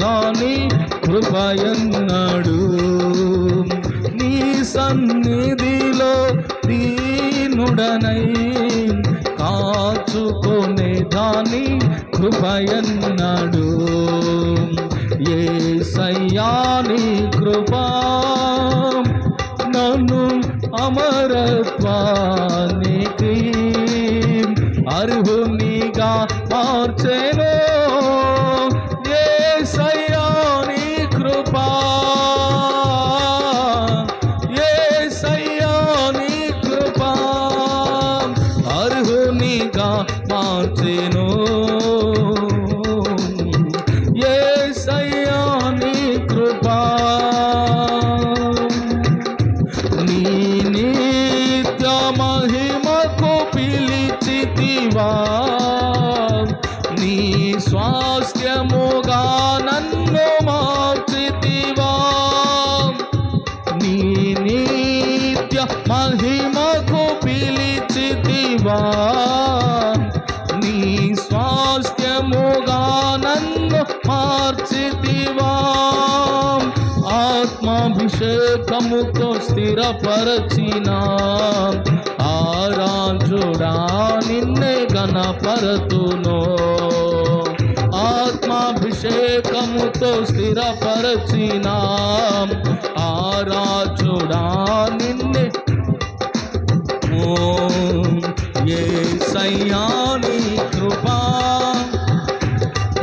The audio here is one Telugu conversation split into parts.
దాని కృపయన్నాడు. నీ సన్నిధిలో దీనుడనై కాచుకునే దాని కృపయన్నాడు. ఏ సయ్యాని కృపా నన్ను అమరత్వానికి అర్హునిగా మార్చేను. నీ నిత్య మహిమకు పిలిచితివా నీ స్వాస్థ్యముగా నన్ను మార్చితివా ఆత్మాభిషేకముతో స్థిరపరచిన ఆరాజుడా నిన్నే గణపరతును ఆత్మాభిషేకముతో స్థిరపరచిన రాజుడా నిన్నే. ఓ ఏ సయ్యాని కృపా.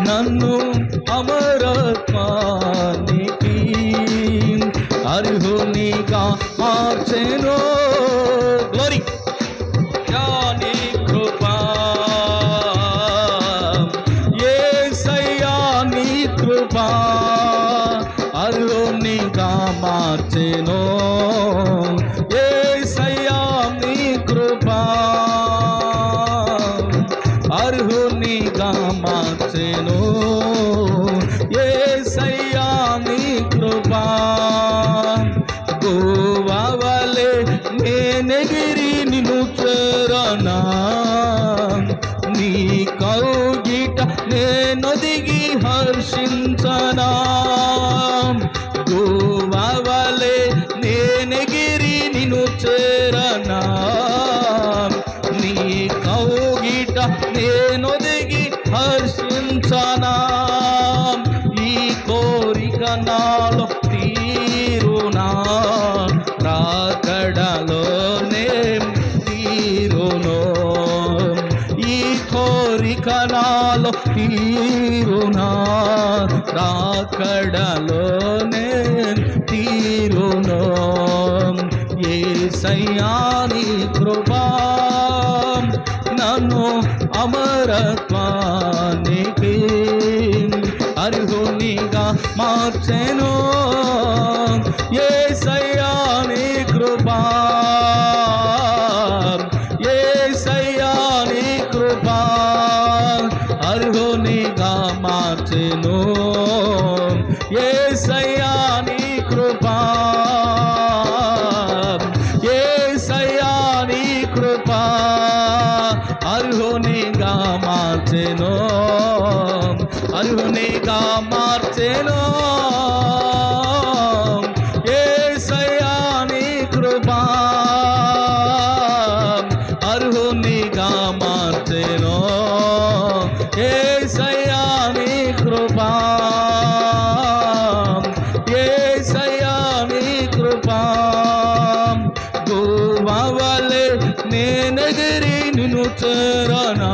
నన్ను అమరత్వానికి అర్హునిగా మార్చెను. గ్లోరీ మార్చెను ఏ సయ్యాని కృపా అర్హునిగా మార్చెను ఏ సయ్యాని కృపా గోవావలే నేనెగిరి నిన్ను చేరనా కోరిక నాలో తీరునా? రాకడలోనే తీరును? ఏ సయ్యాని కృపా నన్ను అమరత్వానికి అర్హునిగా మార్చెను. ఏ సై అర్హునిగా మార్చెను అర్హునిగా మార్చెను నేనగిరి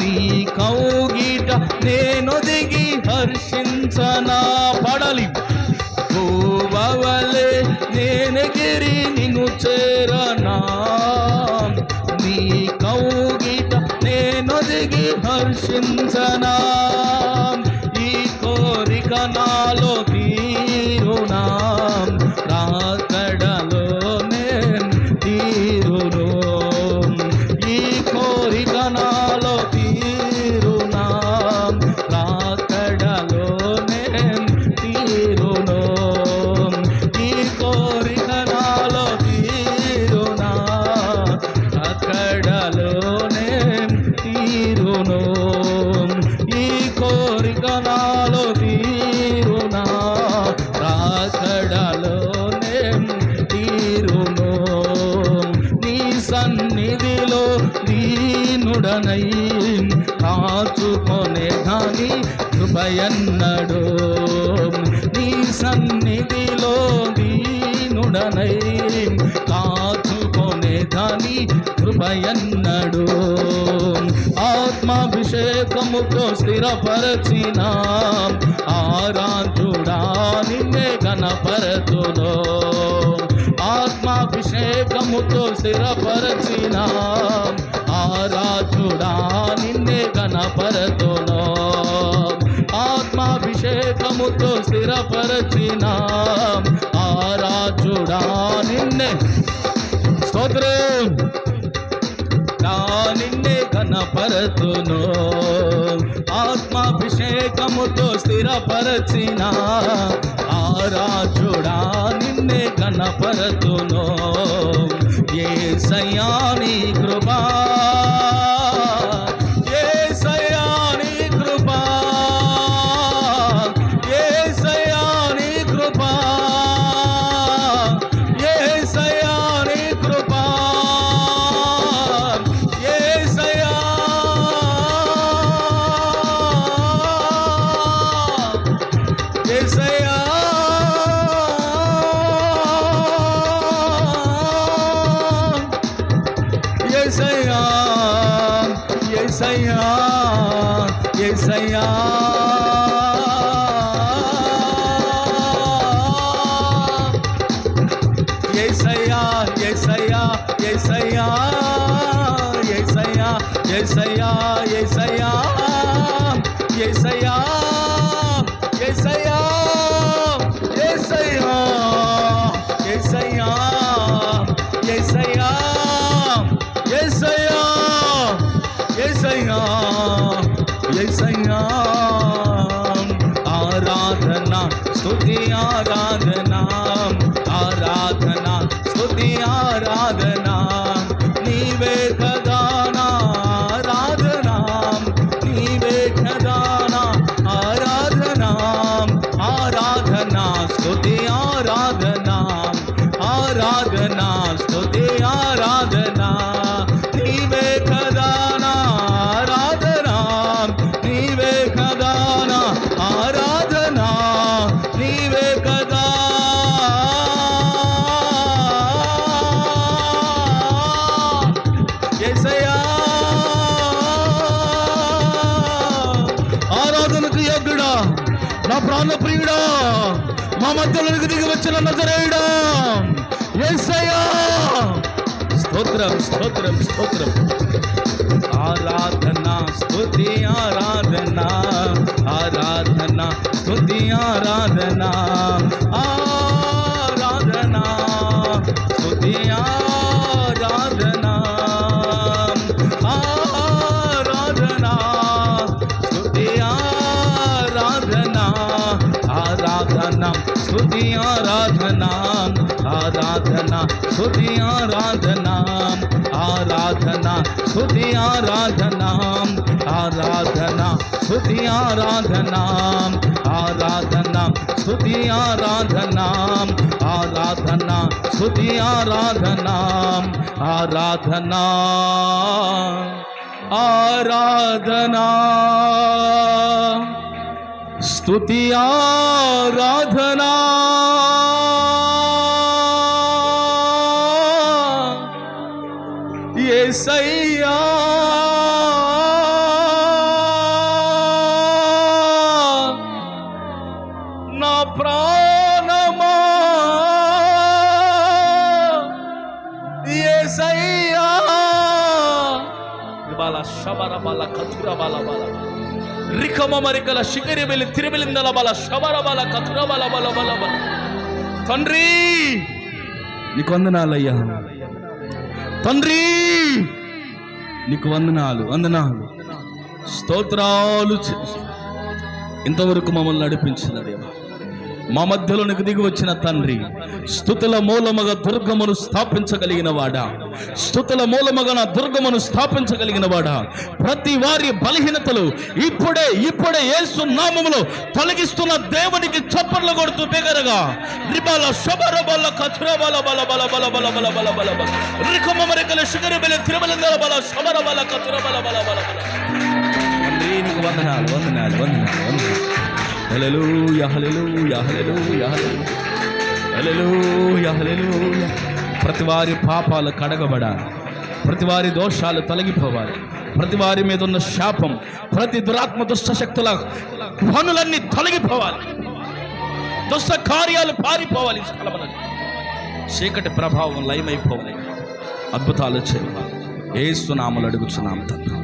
నీ కౌగిట నేనొదిగి హర్షించనా? పడలి. గోవలే నేనగిరి నిన్ను చేరనా? నీ కౌగిట నేనొదిగి హర్షించనా? నీడనై కాచుకొనే ధాని కృపయన్నడు. నీ సన్నిధిలో దీనుడనై కాచుకొనే ధాని కృపయన్నడు. ఆత్మాభిషేకముతో స్థిరపరచిన. ఆరాధుడా నిన్నే గణపరతులో ఆత్మాభిషేకముతో స్థిరపరచిన ఆరాధుడా నిన్నే గణపరతులో ఆత్మాభిషేకముతో స్థిరపరచిన ఆరాధుడా నిన్నే. స్తోత్రే. నిన్నే ఘనపరతును. ఆత్మాభిషేకముతో స్థిరపరచిన ఆరాధుడా నిన్నే ఘనపరతును. ఏ సయాని కృపా सया நாராயணா మా మధ్యలోనికి దిగి వచ్చిన నజరేయుడా యేసయ్యా స్తోత్రం స్తోత్రం స్తోత్రం. ఆరాధన స్తుతి ఆరాధన. ఆరాధన స్తుతి ఆరాధన. ఆ सुधिया राधनाम आराधना सुधिया राधनाम आराधना सुधिया राधनाम आराधना सुधिया राधनाम आराधना सुधिया राधनाम आराधना सुधिया राधनाम आराधना आराधना। स्तुतियाराधना ये सैया ना प्राणमा ये सैया बाला शबरा बाला खतुरा बाला बाला రికమ మరికల శిఖరి బెలి తిరిబెలిందల బాల శబర బాల కతుర బాల బాల బాల బాల తండ్రి! నీకు వందనాలయ్యా. తండ్రి! నీకు వందనాలు వందనాలు. స్తోత్రాలు ఇంతవరకు మమ్మల్ని నడిపించిన దేవా మా మధ్యలోనికి దిగి వచ్చిన తండ్రి స్థుతుల మూలముగా దుర్గమును స్థాపించగలిగిన వాడా? స్థుతుల మూలముగా నా దుర్గమును స్థాపించగలిగిన వాడా? ప్రతి వారి బలహీనతలు ఇప్పుడే ఇప్పుడే ఏసు నామములో తొలగిస్తున్న దేవునికి చప్పట్లు కొడుతూ బిగరగా రిబాల శబర బల కథుర బల బల బల బల బల బల బల బల బల. రికమ మరికల శిఖర బల తిరుమల బల శబర బల కథుర బల బల. బల బల వందనాలు వందనాలు వందనాలు వందనాలు. వందనాలు హల్లెలూయా హల్లెలూయా హల్లెలూయా హల్లెలూయా హల్లెలూయా ప్రతి వారి పాపాలు కడగబడాలి. ప్రతి వారి దోషాలు తొలగిపోవాలి. ప్రతి వారి మీద ఉన్న శాపం ప్రతి దురాత్మ దుష్ట శక్తుల పనులన్నీ తొలగిపోవాలి. దుష్ట కార్యాలు పారిపోవాలి చీకటి ప్రభావం లయమైపోవాలి. అద్భుతాలు చేయాలి ఏసునామలు అడుగుచున్నాం తండ్రి.